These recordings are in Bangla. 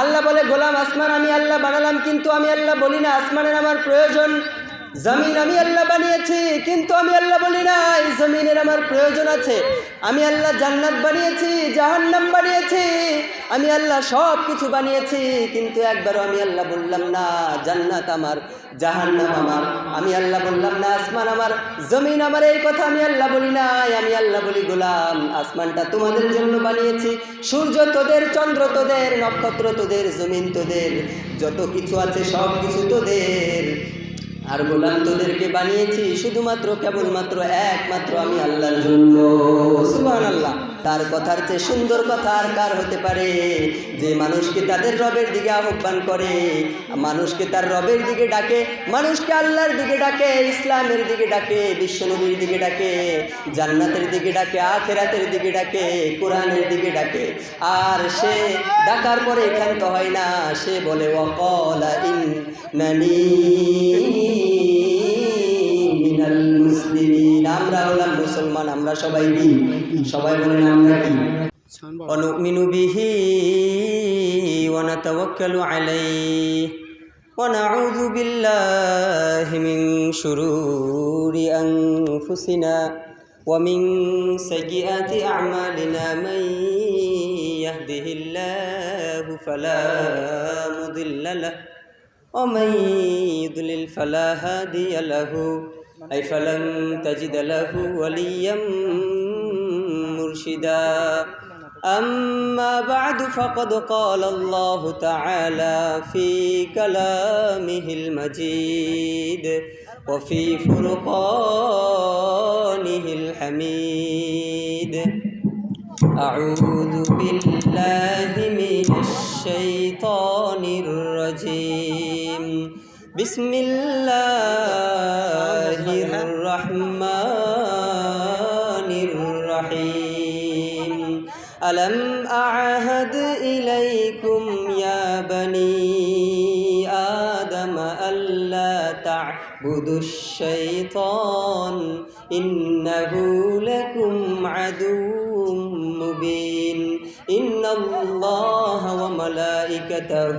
আল্লাহ বলে, গোলাম আসমান আমি আল্লাহ বানালাম, কিন্তু আমি আল্লাহ বলি না। আসমানের আমার প্রয়োজন। জমিন আমি আল্লাহ বানিয়েছি, কিন্তু আমি আল্লাহ বলি না এই জমিনের আমার প্রয়োজন আছে। আমি আল্লাহ জান্নাত বানিয়েছি, জাহান্নাম বানিয়েছি, আমি আল্লাহ সব কিছু বানিয়েছি, কিন্তু একবারও আমি আল্লাহ বললাম না, জান্নাত আমার, জাহান্নাম আমার। আমি আল্লাহ বললাম না, আসমান আমার, জমিন আমার, এই কথা আমি আল্লাহ বলি নাই, আমি আল্লাহ বলি গোলাম, আসমানটা তোমাদের জন্য বানিয়েছি। সূর্য তোদের, চন্দ্র তোদের, নক্ষত্র তোদের, জমিন তোদের, যত কিছু আছে সব কিছু তোদের। আর গোলাম তোদেরকে বানিয়েছি শুধুমাত্র কেবলমাত্র একমাত্র আমি আল্লাহর জন্য। সুবহান আল্লাহ তার কথার চেয়ে সুন্দর কথা আর কার হতে পারে? যে মানুষকে তাদের রবের দিকে আহ্বান করে, মানুষকে তার রবের দিকে ডাকে, মানুষকে আল্লাহর দিকে ডাকে, ইসলামের দিকে ডাকে, বিশ্বনবীর দিকে ডাকে, জান্নাতের দিকে ডাকে, আখেরাতের দিকে ডাকে, কোরআনের দিকে ডাকে। আর সে ডাকার পরে এখান তো হয় না, সে বলে ওয়াকালা ইন্নানি মুসলিমিন আমরা হলাম মুসলমান আমরা সবাই কি সবাই বলেন আমরা কি ونؤمن به ونتوكل عليه ونعوذ بالله من شرور أنفسنا ومن سيئات أعمالنا من يهده الله فلا مضل له ومن يضلل فلا هادي له أي فلن تجد له وليا مرشدا أما بعد فقد قال الله تعالى في كلامه المجيد وفي فرقانه الحميد أعوذ بالله من الشيطان الرجيم بسم الله الرحمن الرحيم. ألم أعهد إليكم يا بني آدم ألا تعبدوا الشيطان؟ إنه لكم عدو مبين. إن الله وملائكته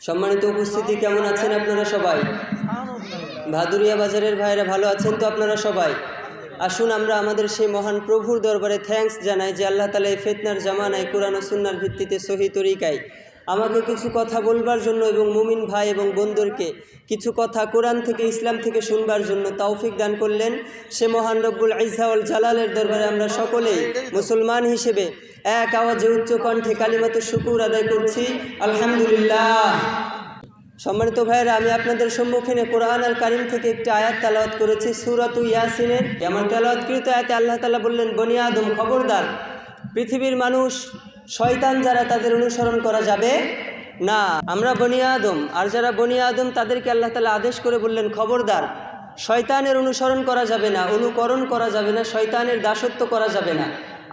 সম্মানিত উপস্থিতি কেমন আছেন আপনারা সবাই? ভাদুরিয়া বাজারের ভাইরা ভালো আছেন তো আপনারা সবাই? আসুন আমরা আমাদের সেই মহান প্রভুর দরবারে থ্যাঙ্কস জানাই যে আল্লাহ তালা এই ফেতনার জামানায় কোরআন সুন্নার ভিত্তিতে সহি তরিকায় আমাকে কিছু কথা বলবার জন্য এবং মুমিন ভাই এবং বন্ধুরকে কিছু কথা কোরআন থেকে, ইসলাম থেকে শুনবার জন্য তৌফিক দান করলেন। সে মহান রব্বুল ইজাউল জালালের দরবারে আমরা সকলেই মুসলমান হিসেবে এক আওয়াজে উচ্চ কণ্ঠে কালিমাতে শুকুর আদায় করছি। আলহামদুলিল্লাহ। সম্মানিত ভাইয়েরা, আমি আপনাদের সম্মুখীনে কোরআন আল কারিম থেকে একটি আয়াত তালাওয়াত করেছি, সুরাত ইয়াসিনের। আমার তালাওয়াতকৃত আয়াতে আল্লাহ তালা বললেন, বনি আদম খবরদার, পৃথিবীর মানুষ শয়তান যারা তাদের অনুসরণ করা যাবে না। আমরা বনি আদম, আর যারা বনি আদম তাদেরকে আল্লাহ তালা আদেশ করে বললেন, খবরদার, শয়তানের অনুসরণ করা যাবে না, অনুকরণ করা যাবে না, শয়তানের দাসত্ব করা যাবে না।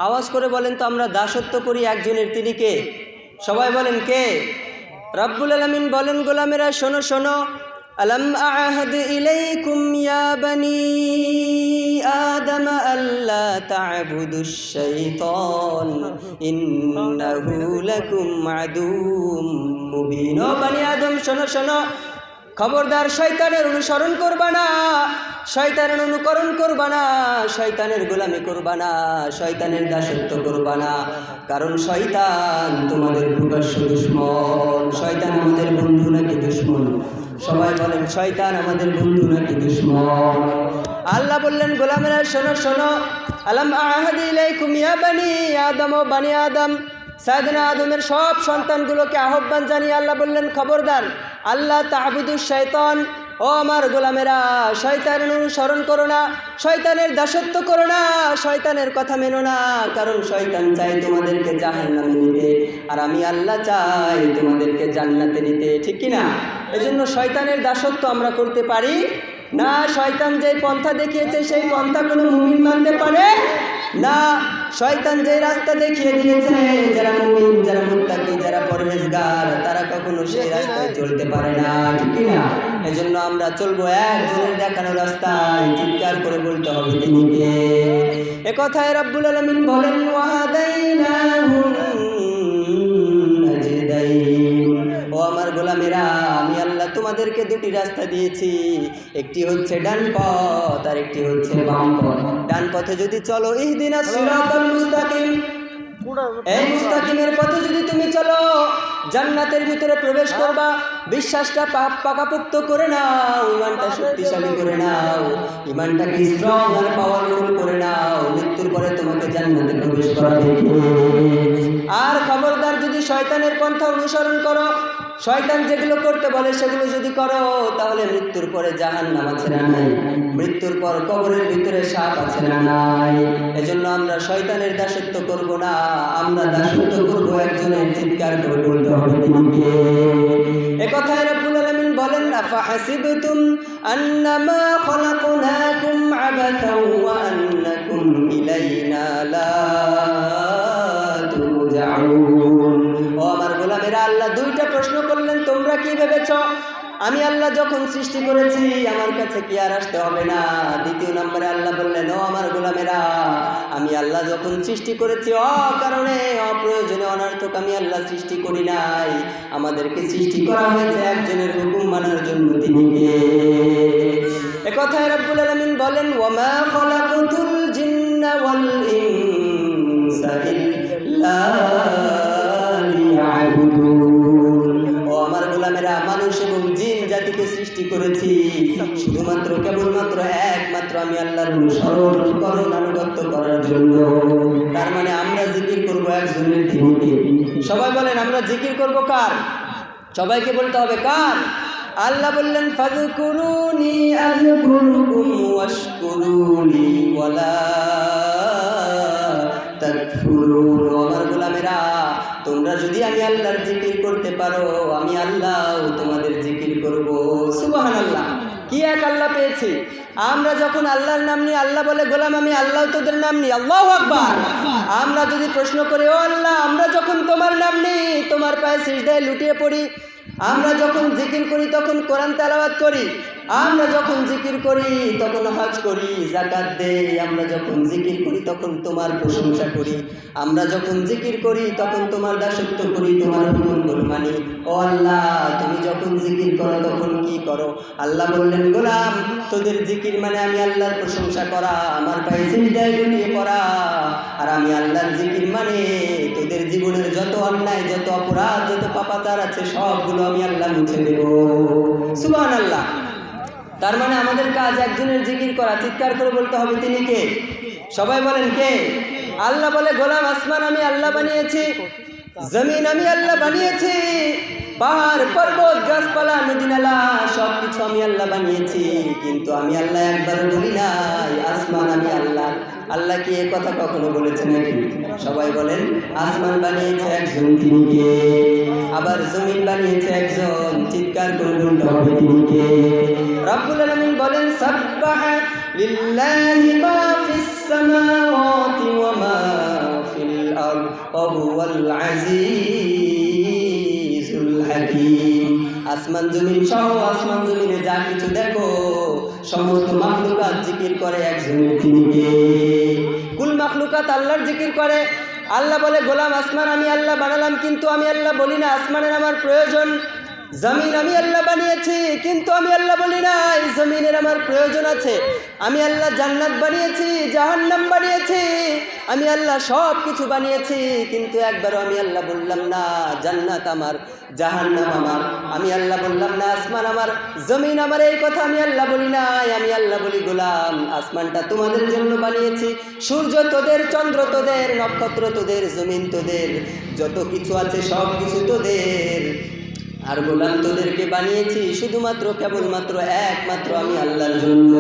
আওয়াজ করে বলেন, তো আমরা দাসত্ব করি একজনের, তিনি কে? সবাই বলেন, কে? রব্বুল আলমিন বলেন, গোলামেরা, শোনো শোনো আহদ ইলাইকুম ইয়া বনি আদম আল্লা তা'বুদুশ শাইতান ইন্নাহু লাকুম আদুম মুবিন ও বনি আদম শোনো শোনো। খবরদার শয়তানের অনুসরণ করবা না। শয়তানের অনুকরণ করবা না। শয়তানের গোলামি করবা না। শয়তানের দাসত্ব করবা না। কারণ শয়তান তোমাদের প্রকাশ্য দুশ্মন। শয়তান আমাদের বন্ধু নাকি দুশ্মন? সবাই বলেন, শয়তান আমাদের বন্ধু নাকি দুশ্মন? আল্লাহ বললেন, গোলামেরা, শোনো শোনো। আলম আহাদি ইলাইকুম বানি আদম ও বানি আদম। সাইদিনা আদমের সব সন্তানগুলোকে আহ্বান জানিয়ে আল্লাহ বললেন, খবরদার, আল্লাহ তাহবিদুর শৈতান ও আমার গোলামেরা, শয়তানের অনুসরণ করো না, শয়তানের দাসত্ব করো না, শয়তানের কথা মেনো না, কারণ শয়তান চাই তোমাদেরকে জাহান্নামে নিতে, আর আমি আল্লাহ চাই তোমাদেরকে জান্নাতে নিতে, ঠিক কি না? এজন্য শয়তানের দাসত্ব আমরা করতে পারি? না, শয়তান যে পন্থা দেখিয়েছে, সেই পন্থা কোনো মুমিন মানতে পারে? না, শয়তান যে রাস্তা দেখিয়ে দিয়েছে, যারা মুমিন, যারা মুত্তাকি, যারা পরহেজগার, তারা কখনো সেই রাস্তায় চলতে পারে না, ঠিক না? এজন্য আমরা চলবো একজনের দেখানো রাস্তায়। চিৎকার করে বলতে হবে তিনি কে এ রব্বুল আলামিন বলেন ও আমার গোলামেরা, আমি আল্লাহ তোমাদেরকে দুটি রাস্তা দিয়েছি। একটি হচ্ছে ডান পথ আর একটি হচ্ছে বাম পথ। ডান পথে যদি চলো সিরাতাল মুস্তাকিম। এই মুস্তাকিমের পথে যদি তুমি চলো জান্নাতের ভিতরে প্রবেশ করবা বিশ্বাসটা পাপ পাকাপুক্ত করে নাও ইমানটা শক্তিশালী করে নাও ইমানটাকে স্ট্রং আর পাওয়ারফুল করে নাও মৃত্যুর পরে তোমাকে জান্নাতে প্রবেশ করা দেখবে আর খবরদার যদি শয়তানের পন্থা অনুসরণ করো শয়তান যেগুলো করতে বলে, সেগুলো যদি করো, তাহলে মৃত্যুর পরে জাহান নাম আছে না নাই? মৃত্যুর পর কবরের ভিতরে সাপ আছে না নাই? এজন্য আমরা শয়তানের দাসত্ব করব না, আমরা দাসত্ব করব একজনের চিৎকার করে বলতে হবে তিনি কে এ কথায় রব্বুল আলামিন বলেন আফাহাসিবতুম আন্নামা খলাকনাকুম আবাথাও ওয়া আন্নাকুম ইলাইনা লা কি ভেবেছ? আমি আল্লাহ যখন সৃষ্টি করেছি, আমার কাছে কি আর আসতে হবে না? দ্বিতীয় নম্বরে আল্লাহ বললেন, ও আমার গোলামেরা, আমি আল্লাহ যখন সৃষ্টি করেছি অ কারণে অপ্রয়োজনে, অনার্থক আমি আল্লাহ সৃষ্টি করি নাই। আমাদেরকে সৃষ্টি করা হয়েছে একজনের হুকুম মানার জন্য তিনি কে? এ রব্বুল আলামিন বলেন, ওয়ামা খলাকুতুল জিন্না ওয়াল ইনসা ইল্লা সৃষ্টি করেছি। শুধুমাত্র কেবলমাত্র একমাত্র আমি আল্লাহর অনুসরণ করণ আনুগত্য করার জন্য। তার মানে আমরা জিকির করব একজনের দিনকে সবাই বলেন, আমরা জিকির করব কার? সবাইকে বলতে হবে কার? আল্লাহ বললেন, ফাযকুরুনি আযকুরুকুম ওয়াশকুরুনি ওয়ালা তাকফুরুন। আমার গোলামেরা, তোমরা যদি আমি আল্লাহর জিকির করতে পারো, আমি আল্লাহ তোমাদের সুবহানাল্লাহ। কি এক আল্লাহ পেয়েছি? আমরা যখন আল্লাহর নাম নিই আল্লাহ বলে, গোলাম আমি আল্লাহ, তোদের নাম নিই, আল্লাহ আকবার। আমরা যদি প্রশ্ন করি, ও আল্লাহ, আমরা যখন তোমার নাম নিই, তোমার পায়ে সিজদায় লুটিয়ে পড়ি আমরা যখন জিকির করি, তখন কোরআন তেলাওয়াত করি। আমরা যখন জিকির করি, তখন হজ করি জাকাত দেই। আমরা যখন জিকির করি, তখন তোমার প্রশংসা করি। আমরা যখন জিকির করি, তখন তোমার দাসত্ব করি, তোমার হুকুমগুলো মানি, ও আল্লাহ, তুমি যখন জিকির করো, তখন কি করো? আল্লাহ বললেন, গোলাম তোদের জিকির মানে আমি আল্লাহর প্রশংসা করা, আমার পায়ে সিজদায় পড়া। আর আমি আল্লাহর জিকির মানে তোদের জীবনের যত অন্যায়, যত অপরাধ, যত পাপাচার আছে, সবগুলো আমি আল্লাহ মুছে দেব। সুবহান আল্লাহ তার মানে আমাদের কাজ একজনের জিকির করা, চিৎকার করে বলতে হবে তিনি কে? সবাই বলেন কে? আল্লাহ বলে, গোলাম আসমান আমি আল্লাহ বানিয়েছি, জমিন আমি আল্লাহ বানিয়েছি। পাহাড়, পর্বত, গাছপালা নদী নালা সব কিছু আমি আল্লাহ বানিয়েছি। কিন্তু আমি আল্লাহ একবার বলি নাই, আসমান আমি আল্লাহ। আল্লাহ কি এ কথা কখনো বলেছে নাকি? সবাই বলেন, আসমান বানিয়েছে একজন তিনি কে আবার জমিন বানিয়েছে একজন চিৎকার করে বলতে হবে তিনি কে রব্বুল আলামিন বলেন, সাব্বাহা লিল্লাহি মা ফিল হাকীম আসমান জমিন সহ আসমান জমিনে যা কিছু দেখো, সমস্ত মাখলুকাত জিকির করে একজনের তিনিকে কুল মাখলুকাত আল্লাহর জিকির করে? আল্লাহ বলে, গোলাম আসমান আমি আল্লাহ বানালাম, কিন্তু আমি আল্লাহ বলি না। আসমানের আমার প্রয়োজন। জমিন আমি আল্লাহ বানিয়েছি, কিন্তু আমি আল্লাহ বলি নাই, জমিনের আমার প্রয়োজন আছে। আমি আল্লাহ জান্নাত বানিয়েছি, জাহান্নাম বানিয়েছি, আমি আল্লাহ সব কিছু বানিয়েছি, কিন্তু একবারও আমি আল্লাহ বললাম না, জান্নাত আমার, জাহান্নাম আমার। আমি আল্লাহ বললাম না, আসমান আমার, জমিন আমার, এই কথা আমি আল্লাহ বলি নাই, আমি আল্লাহ বলি গোলাম, আসমানটা তোমাদের জন্য বানিয়েছি, সূর্য তোদের, চন্দ্র তোদের, নক্ষত্র তোদের, জমিন তোদের, যত কিছু আছে সব কিছু তোদের। আর গোলাম তোদেরকে বানিয়েছি শুধুমাত্র, কেবলমাত্র একমাত্র আমি আল্লাহর জন্য।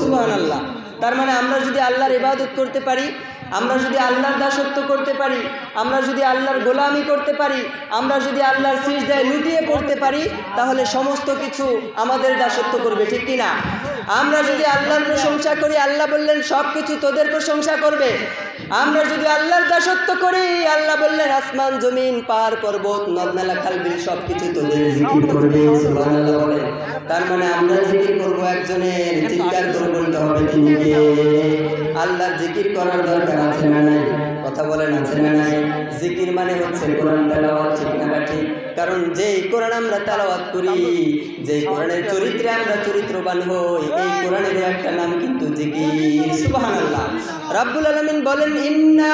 সুবহান আল্লাহ তার মানে আমরা যদি আল্লাহর ইবাদত করতে পারি, আমরা যদি আল্লাহর দাসত্ব করতে পারি, আমরা যদি আল্লাহর গোলামি করতে পারি, আমরা যদি আল্লাহর সিজদায় লুটিয়ে পড়তে পারি, তাহলে সমস্ত কিছু আমাদের দাসত্ব করবে, ঠিক কি না আমরা যদি আল্লাহর প্রশংসা করি, আল্লাহ বললেন সব কিছু তোদের প্রশংসা করবে। আমরা যদি আল্লাহর দাসত্ব করি, আল্লাহ বললেন, আসমান, জমিন, পাহাড়, পর্বত, নদনালা খালবিল সব কিছু তোদের তার মানে আমরা জিকির করব একজনের চিৎকার করে বলতে হবে আল্লাহর জিকির করার দরকার আছে না নাই? কথা বলেন আছে না নাই। জিকির মানে হচ্ছে কোরআন তেলাওয়াত, ঠিক না ঠিক? কারণ যেই কোরআন আমরা তেলাওয়াত করি, যেই কোরআনের চরিত্রে আমরা চরিত্রবান হই, এই কোরআনের একটা নাম কিন্তু জিকির, সুবহানাল্লাহ। রাব্বুল আলামিন বলেন, ইন্না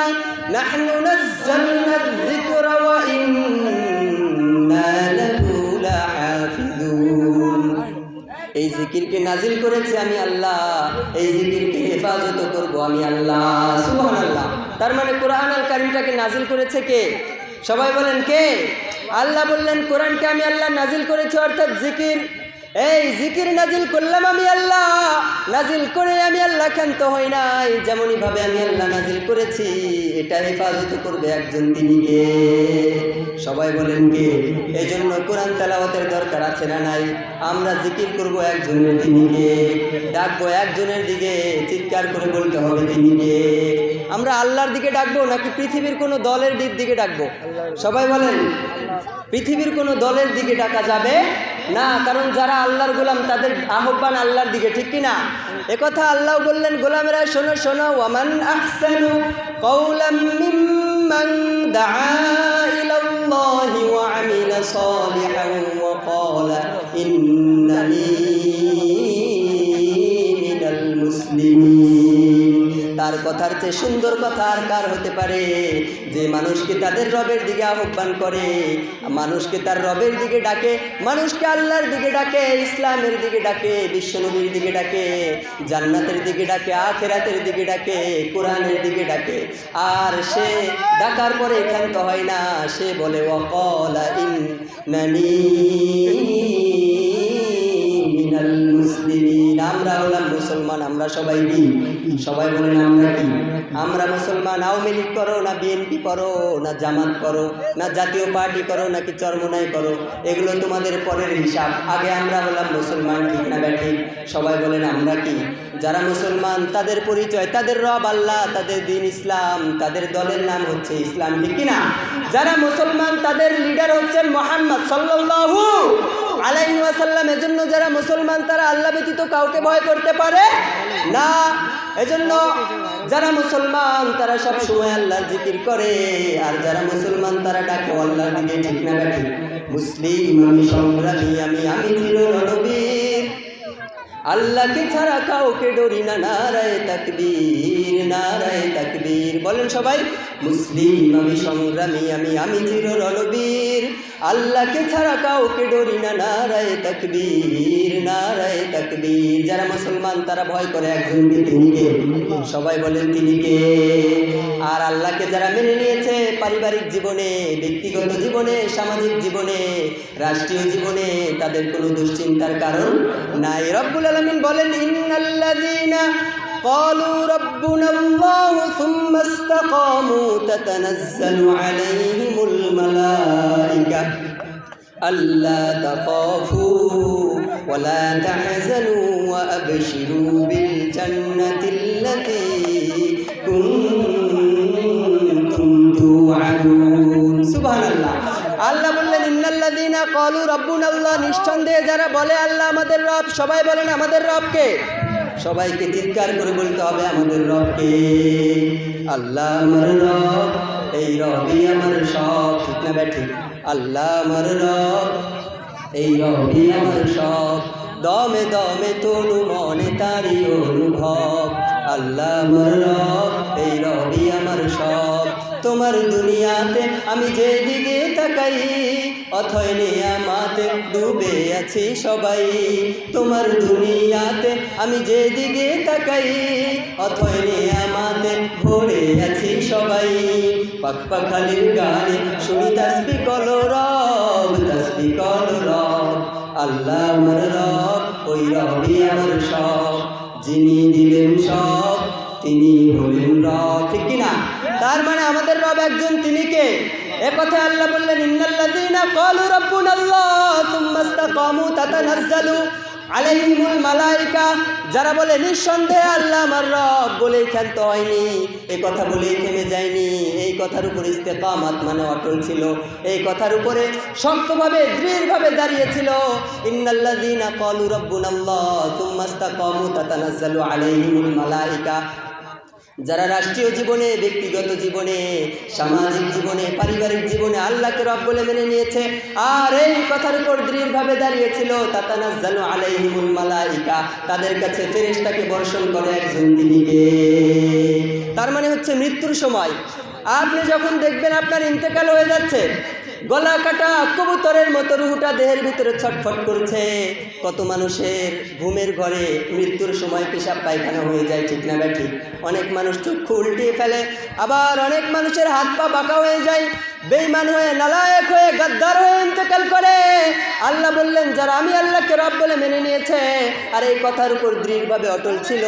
নাহনু নাযালনা যিকরা ওয়া ইন্না লাহু লাহাফিজুন। এই জিকিরকে নাজিল করেছে আমি আল্লাহ, এই জিকিরকে হেফাজত করব আমি আল্লাহ সুবহান আল্লাহ তার মানে কোরআন আল কারিমটাকে নাজিল করেছে কে? সবাই বলেন কে? আল্লাহ বললেন, কোরআনকে আমি আল্লাহ নাজিল করেছি, অর্থাৎ জিকির। এই জিকির নাজিল করলাম আমি আল্লাহ। নাজিল করে আমি আল্লাহ ক্ষান্ত হই নাই। যেমনই ভাবে আমি আল্লাহ নাজিল করেছি, এটা হেফাজত করবে একজন তিনি কে? সবাই বলেন কে? এই জন্য কোরআন তেলাওয়াতের দরকার আছে না নাই? আমরা জিকির করব একজনের তিনি কে? ডাকবো একজনের দিকে, চিৎকার করে বলতে হবে তিনি কে? আমরা আল্লাহর দিকে ডাকবো নাকি পৃথিবীর কোনো দলের দিক দিকে ডাকবো? সবাই বলেন। পৃথিবীর কোনো দলের দিকে ডাকা যাবে না, কারণ যারা আল্লাহর গোলাম, তাদের আহ্বান আল্লাহর দিকে, ঠিক কিনা? একথা আল্লাহ বললেন, গোলামেরা, শোনো শোনো, ওয়ামান আহসানু ইলাল্লাহি ওয়া কথার চেয়ে সুন্দর কথা আর কার হতে পারে? যে মানুষকে তাদের রবের দিকে আহ্বান করে, মানুষকে তার রবের দিকে ডাকে, মানুষকে আল্লাহর দিকে ডাকে, ইসলামের দিকে ডাকে বিশ্বনবীর দিকে ডাকে, জান্নাতের দিকে ডাকে, আখেরাতের দিকে ডাকে, কোরআনের দিকে ডাকে। আর সে ডাকার পরে ক্ষান্ত হয় না, সে বলে ওয়াকলা ইন মুসলিমিন আমরা হলাম মুসলমান, আমরা সবাই কি সবাই বলেন, আমরা কি? আমরা মুসলমান, আওয়ামী লীগ করো, না বিএনপি করো, না জামাত করো, না জাতীয় পার্টি করো, নাকি চরমনাই করো? এগুলো তোমাদের পরের হিসাব। আগে আমরা হলাম মুসলমান, ঠিক না ব্যাঠিক? সবাই বলেন, আমরা কি? যারা মুসলমান, তাদের পরিচয়, তাদের রব আল্লাহ, তাদের দিন ইসলাম, তাদের দলের নাম হচ্ছে ইসলাম, ঠিক কিনা? যারা মুসলমান, তাদের লিডার হচ্ছেন মোহাম্মদ সাল্লাল্লাহু আলাইহি ওয়াসাল্লাম, এজন্য যারা মুসলমান, তারা আল্লাহ ব্যতীত কাউকে ভয় করতে পারে না। এজন্য যারা মুসলমান, তারা সব সময় আল্লাহর জিকির করে। আর যারা মুসলমান, তারা ডাকে, আল্লাহর দিকে ঠিক না ডাকে। মুসলিম, আমি সংগ্রামী, আমি আমি চির রণবীর আল্লাহকে ছাড়া কাউকে ডরি না, নারায় তাকবীর। নারায় তাকবীর। বলেন সবাই, মুসলিম আমি সংগ্রামী, আমি আমি চির রণবীর আল্লাহকে ছাড়া কাউকে ডরি না, নারায় তাকবীর নারায় তাকবীর। যারা মুসলমান, তারা ভয় করে একজনকে তিনি কে? সবাই বলেন তিনি কে? আর আল্লাহকে যারা মেনে নিয়েছে, পারিবারিক জীবনে, ব্যক্তিগত জীবনে, সামাজিক জীবনে, রাষ্ট্রীয় জীবনে, তাদের কোনো দুশ্চিন্তার কারণ নাই। রব্বুল আলমিন বলেন, ইন্নাল্লাযীনা قالوا ربنا الله ثم استقاموا تتنزل عليهم الملائكة ألا تخافوا ولا تحزنوا وأبشروا بالجنة التي كنتم توعدون سبحان الله আল্লাহ বললেন ইন্নাল্লাযীনা ক্বালু রাব্বুনাল্লাহ নিঃসন্দেহে যারা বলে আল্লাহ আমাদের রব সবাই বলেন আমাদের রবকে সবাইকে চিৎকার করে বলতে হবে, আমাদের রবকে আল্লাহ আমার রব, এই রবই আমার সব। ঠিক না ব্যাঠি? আল্লাহ আমার রব, এই রবি আমার সব। দমে দমে তনু মনে তারি অনুভব। আল্লাহ আমার রব, এই রবি আমার সব। তোমার দুনিয়াতে আমি যেদিকে তাকাই, অথয় নিয়ামাতে ডুবে আছি সবাই। তোমার দুনিয়াতে আমি যেদিকে তাকাই, অথয় নিয়ামাতে ভরে আছি সবাই। পাক পাখালির গানে শুনি, তাসবি কল রব, তাসবি কল রব। আল্লাহ আমার রব, ওই রবি আমার সব। যিনি দিলেন সব, তিনি হলেন রব। তার মানে আমাদের রব একজন, তিনি কে? এ কথা আল্লাহ বললেন, ইন্নাল্লাযীনা ক্বালু রাব্বুনাল্লাহ সুম্মা ইসতাকামু তাতানাজ্জালু আলাইহিমুল মালাইকা। যারা বলে, নিঃসন্দেহে আল্লাহ আমার রব বলে ক্ষান্ত হয়নি। এই কথা বলে থেমে যায়নি। এই কথার উপর ইস্তেকামাত মানে অটল ছিল। এই কথার উপরে শক্তভাবে, দৃঢ়ভাবে দাঁড়িয়েছিল ইন্নাল্লাযীনা ক্বালু রাব্বুনাল্লাহ সুম্মা ইসতাকামু তাতানাজ্জালু আলাইহিমুল মালাইকা। যারা রাষ্ট্রীয় জীবনে, ব্যক্তিগত জীবনে, সামাজিক জীবনে, পারিবারিক জীবনে আল্লাহকে রব বলে মেনে নিয়েছে, আর এই কথার উপর দৃঢ়ভাবে দাঁড়িয়েছিল তাতানাজ্জালু আলাইহিমুল মালাইকা, তাদের কাছে ফেরেশতাকে বর্ষণ করে একজন তিনিকে তার মানে হচ্ছে মৃত্যুর সময় আপনি যখন দেখবেন আপনার ইন্তেকাল হয়ে যাচ্ছে, গলা কাটা কবুতরের মতো রুহুটা দেহের ভিতরে ছটফট করছে। কত মানুষের ঘুমের ঘরে মৃত্যুর সময় পেশাব পায়খানা হয়ে যায়, ঠিক না ব্যাঠি অনেক মানুষ চক্ষু উল্টিয়ে ফেলে, আবার অনেক মানুষের হাত পা বাঁকা হয়ে যায়। বেইমান হয়ে, নালায়ক হয়ে, গাদ্দার হয়ে ইন্তেকাল করে। আল্লাহ বললেন, যারা আমি আল্লাহকে রব বলে মেনে নিয়েছে, আর এই কথার উপর দৃঢ়ভাবে অটল ছিল,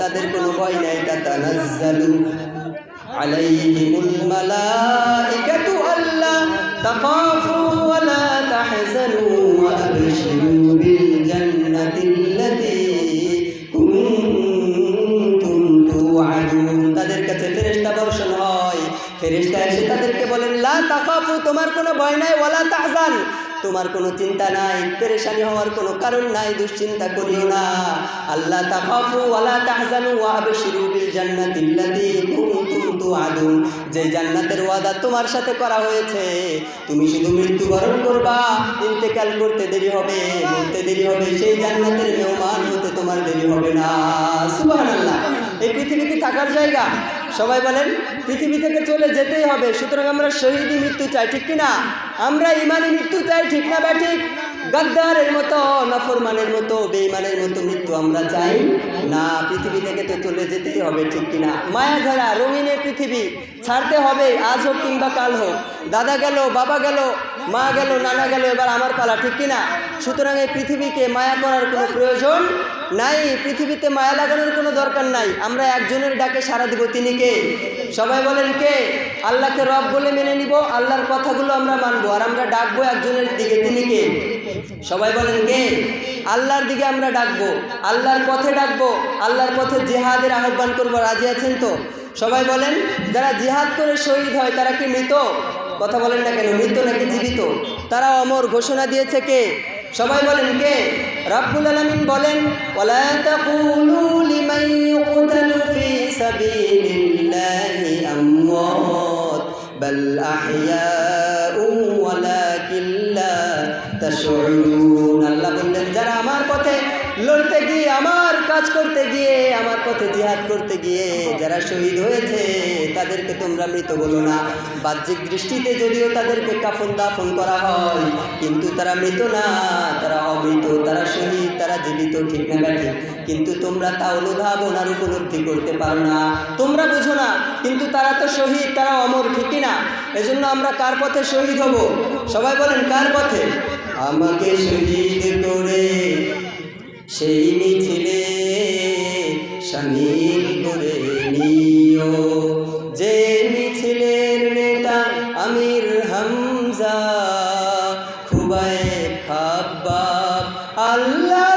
তাদের কোনো ভয় নাই আলাইহিমুল মালাইকাতু আল্লাহ তাখাফু ওয়া লা তাহজানু ওয়া আবশিরু বিল জান্নাতি আল্লাতী কুনতুম তুআদুন। তাদের কাছে ফেরেশতা বর্ষণ হয়। ফেরেশতা এসে তাদেরকে বলেন, লা তাখাফু, তোমার কোনো ভয় নাই ওয়ালা তাহজান। তোমার কোনো চিন্তা নাই, পেরেশানি হওয়ার কোনো কারণ নাই, দুশ্চিন্তা করিও না। আল্লাহ তাহজানু যে জান্নাতের ওয়াদা তোমার সাথে করা হয়েছে, তুমি শুধু মৃত্যুবরণ করবা, ইন্তেকাল করতে দেরি হবে, মরতে দেরি হবে, সেই জান্নাতের মেহমান হতে তোমার দেরি হবে না। সুবহানাল্লাহ। এই থাকার জায়গা সবাই বলেন, পৃথিবী থেকে চলে যেতেই হবে, সুতরাং আমরা শহীদি মৃত্যু চাই, ঠিক কিনা? আমরা ইমানি মৃত্যু চাই, ঠিক না বা ঠিক? গাদ্দারের মতো, নফরমানের মতো বেইমানের মতো মৃত্যু আমরা চাই না। পৃথিবী থেকে তো চলে যেতেই হবে, ঠিক কিনা? মায়া ঘেরা রঙিনে পৃথিবী, ছাড়তে হবে, আজ হোক কিংবা কাল হোক। দাদা গেল, বাবা গেল, মা গেল, নানা গেল, এবার আমার পালা, ঠিক কিনা? সুতরাং এই পৃথিবীকে মায়া করার কোনো প্রয়োজন নাই, পৃথিবীতে মায়া লাগানোর কোনো দরকার নাই। আমরা একজনের ডাকে সারা দিব, তিনি কে? সবাই বলেন কে? আল্লাহকে রব বলে মেনে নিব, আল্লাহর কথাগুলো আমরা মানবো, আর আমরা ডাকবো একজনের দিকে, তিনি কে? সবাই বলেন কে? আল্লাহর দিকে আমরা ডাকবো, আল্লাহর পথে ডাকবো, আল্লাহর পথে জেহাদের আহ্বান করব, রাজি আছেন তো? সবাই বলেন, যারা জিহাদ করে শহীদ হয়, তারা কি মৃত? কথা বলেন না কেন, মৃত নাকি জীবিত? তারা অমর, ঘোষণা দিয়েছে কে? সবাই বলেন কে? রাব্বুল আলামিন বলেন, ওয়ালা আল্লাহ বললেন, যারা আমার পথে লড়তে গিয়ে, আমার কাজ করতে গিয়ে, আমার পথে জিহাদ করতে গিয়ে যারা শহীদ হয়েছে, তাদেরকে তোমরা মৃত বলো না। বাহ্যিক দৃষ্টিতে যদিও তাদেরকে কাফন দাফন করা হয়, কিন্তু তারা মৃত না। তারা অমৃত, তারা শহীদ, তারা জীবিত, ঠিক না ব্যাঠি কিন্তু তোমরা তা অনুধাবন আর উপলব্ধি করতে পারো না। তোমরা বুঝো না, কিন্তু তারা তো শহীদ, তারা অমর, ঠিকই না। এজন্য আমরা কার পথে শহীদ হব? সবাই বলেন, কার পথে? আমাকে শহীদ করে সেই মিছিলে সামিল করে নিও। যে মিছিলের নেতা আমির হামজা খুবাই খাব্বা আল্লাহ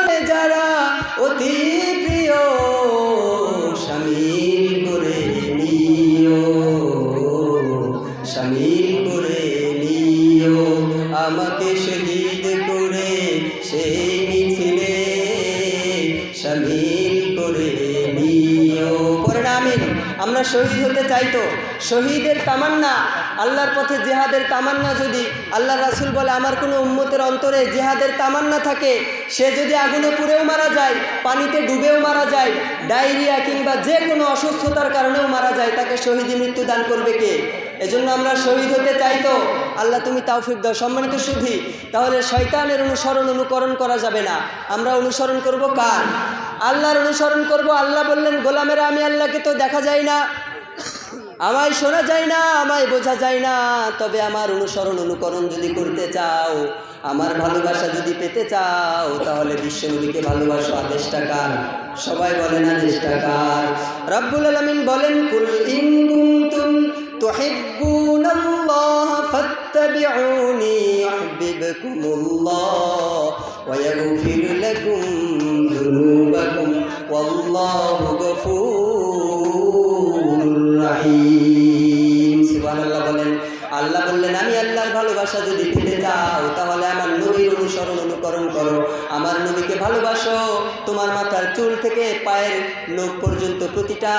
শহীদ হতে চাইতো শহীদের তামান্না, আল্লাহর পথে জেহাদের তামান্না যদি আল্লাহ রাসুল বলে, আমার কোনো উম্মতের অন্তরে জেহাদের তামান্না থাকে, সে যদি আগুনে পুড়েও মারা যায়, পানিতে ডুবেও মারা যায়, ডায়রিয়া কিংবা যে কোনো অসুস্থতার কারণেও মারা যায়, তাকে শহীদি মৃত্যু দান করবে কে? এজন্য আমরা শহীদ হতে চাই তো। আল্লাহ তুমি তাওফিক দাও, সম্মানিত শুধু তাহলে শয়তানের অনুসরণ অনুকরণ করা যাবে না। আমরা অনুসরণ করব কার? আল্লাহর অনুসরণ করব। আল্লাহ বললেন, গোলামেরা, আমি আল্লাহকে তো দেখা যায় না। আমায় শোনা যায় না, আমায় বোঝা যায় না। তবে আমার অনুসরণ অনুকরণ যদি করতে চাও, আমার ভালোবাসা যদি পেতে চাও, তাহলে বিশ্বনবীকে ভালোবাসো। আদেশটা কার? সবাই বলেন আদেশটা কার? রব্বুল আলামিন বলেন, কুল কুনতুম তুহিব্বুনাল্লাহ ফাত্তাবিউনি ইউহিব্বুকুমুল্লাহ ওয়া ইয়াগফির লাকুম যুনুবাকুম ওয়াল্লাহু গফুরুর রাহিম। সুবহানাল্লাহ বলেন, আল্লাহ বললেন, আমি আল্লাহর ভালোবাসা যদি পেতে চাও, তাহলে আমার নবীর অনুসরণ অনুকরণ করো। ভালোবাসো। তোমার মাথার চুল থেকে পায়ের লোক পর্যন্ত প্রতিটা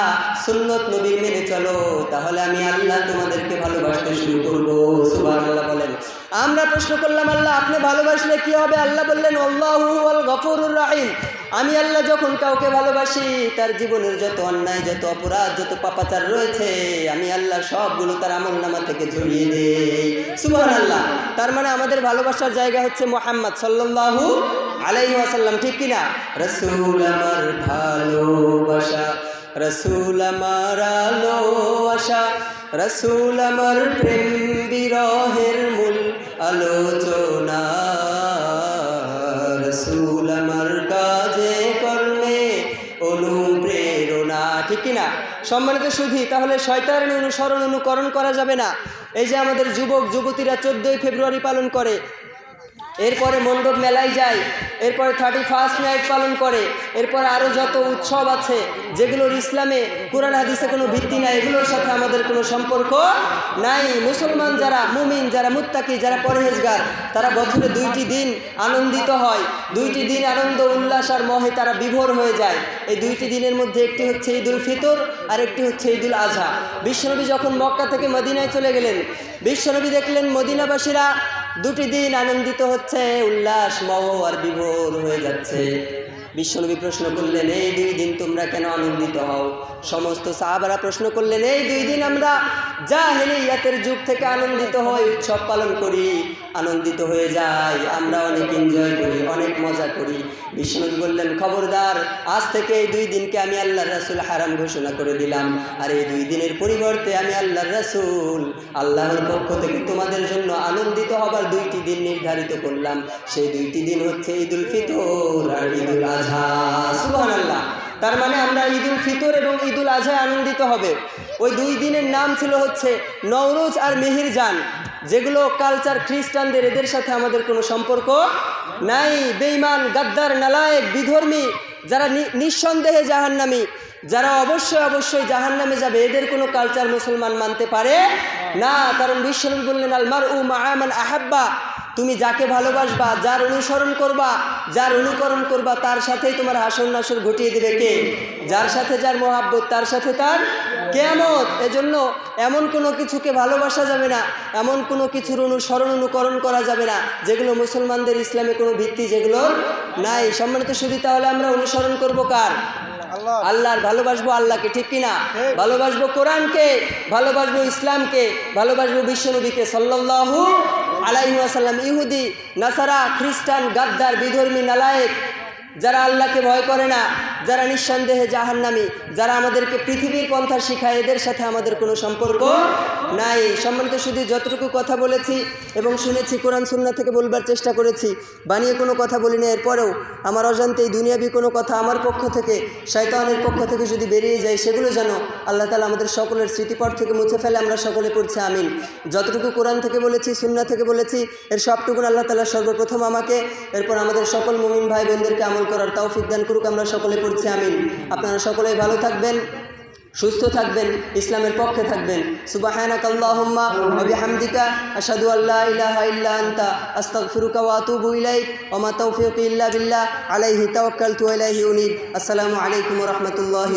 সুন্নত নবীর মেনে চলো। তাহলে আমি আল্লাহ তোমাদেরকে ভালোবাসতে শুরু করব। সুবহানাল্লাহ বলেন। আমরা প্রশ্ন করলাম, আল্লাহ, আপনি ভালোবাসলে কি হবে? আল্লাহ বললেন, আল্লাহু আল রাহিম। আমি আল্লাহ যখন কাউকে ভালোবাসি, তার জীবনের যত অন্যায়, যত অপরাধ, যত পাপাচার রয়েছে, আমি আল্লাহ সবগুলো তার আমল নামা থেকে ঝরিয়ে দেই। সুবহান আল্লাহ তার মানে আমাদের ভালোবাসার জায়গা হচ্ছে মোহাম্মদ সাল্লাল্লাহু আলাইহি ওয়াসাল্লাম, ঠিক কিনা? রসুল আমার ভালোবাসা, রসুল আমার আলো আশা, রসুল আমার প্রেম বিরহের মূল আলোচনা রসুল আমার কাজে কর্মে অনুপ্রেরণা। ঠিক কিনা? সম্মানিত সুধি, তাহলে শয়তানের অনুসরণ অনুকরণ করা যাবে না। এই যে আমাদের যুবক, যুবতীরা চোদ্দোই ফেব্রুয়ারি পালন করে এরপরে মণ্ডপ মেলায় যায়, এরপরে থার্টি ফার্স্ট নাইট পালন করে, এরপর আরও যত উৎসব আছে যেগুলোর ইসলামে, কোরআন, হাদিসে কোনো ভিত্তি নাই, এগুলোর সাথে আমাদের কোনো সম্পর্ক নাই। মুসলমান যারা, মুমিন যারা, মুত্তাকি যারা পরহেজগার, তারা বছরে দুইটি দিন আনন্দিত হয়। দুইটি দিন আনন্দ, উল্লাস আর মহে তারা বিভোর হয়ে যায়। এই দুইটি দিনের মধ্যে একটি হচ্ছে ঈদুল ফিতর, আর একটি হচ্ছে ঈদুল আজহা। বিশ্বনবী যখন মক্কা থেকে মদিনায় চলে গেলেন, বিশ্বনবী দেখলেন মদিনাবাসীরা দুটি দিন আনন্দিত হচ্ছে, উল্লাস, মহ আর বিভোর হয়ে যাচ্ছে। বিশ্বনবী প্রশ্ন করলেন, এই দুই দিন তোমরা কেন আনন্দিত হও? সমস্ত সাহাবারা প্রশ্ন করলেন, এই দুই দিন আমরা যা হেলিয়াতের যুগ থেকে আনন্দিত হয় উৎসব পালন করি। আনন্দিত হয়ে যাই। আমরা অনেক এনজয় করি, অনেক মজা করি। বিষ্ণুনবী বললেন, খবরদার, আজ থেকে এই দুই দিনকে আমি আল্লাহর রাসুল হারাম ঘোষণা করে দিলাম। আর এই দুই দিনের পরিবর্তে আমি আল্লাহর রাসুল, আল্লাহর পক্ষ থেকে তোমাদের জন্য আনন্দিত হবার দুইটি দিন নির্ধারিত করলাম। সেই দুইটি দিন হচ্ছে ঈদুল ফিতর আর ঈদুল আজহা সুবহান আল্লাহ তার মানে আমরা ঈদুল ফিতর এবং ঈদুল আজহায় আনন্দিত হবে। ওই দুই দিনের নাম ছিল হচ্ছে নওরোজ আর মেহির মেহিরজান যেগুলো কালচার খ্রিস্টানদের এদের সাথে আমাদের কোনো সম্পর্ক নাই। বেইমান গাদ্দার, নালায়েক, বিধর্মী, যারা নিঃসন্দেহে জাহান্নামি, যারা অবশ্যই অবশ্যই জাহান্নামে যাবে, এদের কোনো কালচার মুসলমান মানতে পারে না। কারণ বিশ্বনবী বললেন আল মার উ মাহামান আহাব্বা। তুমি যাকে ভালোবাসবা যার অনুসরণ করবা যার অনুকরণ করবা তার সাথেই তোমার হাসন নাসর ঘটিয়ে দেবে কে? যার সাথে যার মহাব্বত তার সাথে তার কেমত এজন্য এমন কোনো কিছুকে ভালোবাসা যাবে না এমন কোনো কিছুর অনুসরণ অনুকরণ করা যাবে না যেগুলো মুসলমানদের ইসলামে কোনো ভিত্তি যেগুলোর নাই। সম্মানিত শুধু তাহলে আমরা অনুসরণ করব কার? আল্লাহর ভালোবাসবো আল্লাহকে ঠিক কিনা ভালোবাসবো কোরআনকে ভালোবাসবো ইসলামকে ভালোবাসবো বিশ্বনবীকে সাল্লাল্লাহু আলাইহি ওয়াসাল্লাম। ইহুদি নাসারা খ্রিস্টান গাদ্দার বিধর্মী নালায়েক যারা আল্লাহকে ভয় করে না, যারা নিঃসন্দেহে জাহান্নামী, যারা আমাদেরকে পৃথিবীর পন্থা শিখায়, এদের সাথে আমাদের কোনো সম্পর্ক নাই। সম্মানিত, শুধু যতটুকু কথা বলেছি এবং শুনেছি, কোরআন সুন্না থেকে বলবার চেষ্টা করেছি, বানিয়ে কোনো কথা বলিনি এরপরেও আমার অজান্তে এই দুনিয়াবি কোনো কথা আমার পক্ষ থেকে, শয়তানের পক্ষ থেকে যদি বেরিয়ে যায়, সেগুলো যেন আল্লাহ তালা আমাদের সকলের স্মৃতিপট থেকে মুছে ফেলে, আমরা সকলে পড়ছি, আমিন। যতটুকু কোরআন থেকে বলেছি সুন্না থেকে বলেছি, এর সবটুকুন আল্লাহ তালা সর্বপ্রথম আমাকে, এরপর আমাদের সকল মুমিন ভাই বোনদেরকে আমল করার তৌফিক দান করুক, আমরা সকলে পড়ছি, আমিন। আপনারা সকলেই ভালো থাকবেন, সুস্থ থাকবেন, ইসলামের পক্ষে থাকবেন। সুবাহানাক আসসালামু আলাইকুম রাহমাতুল্লাহি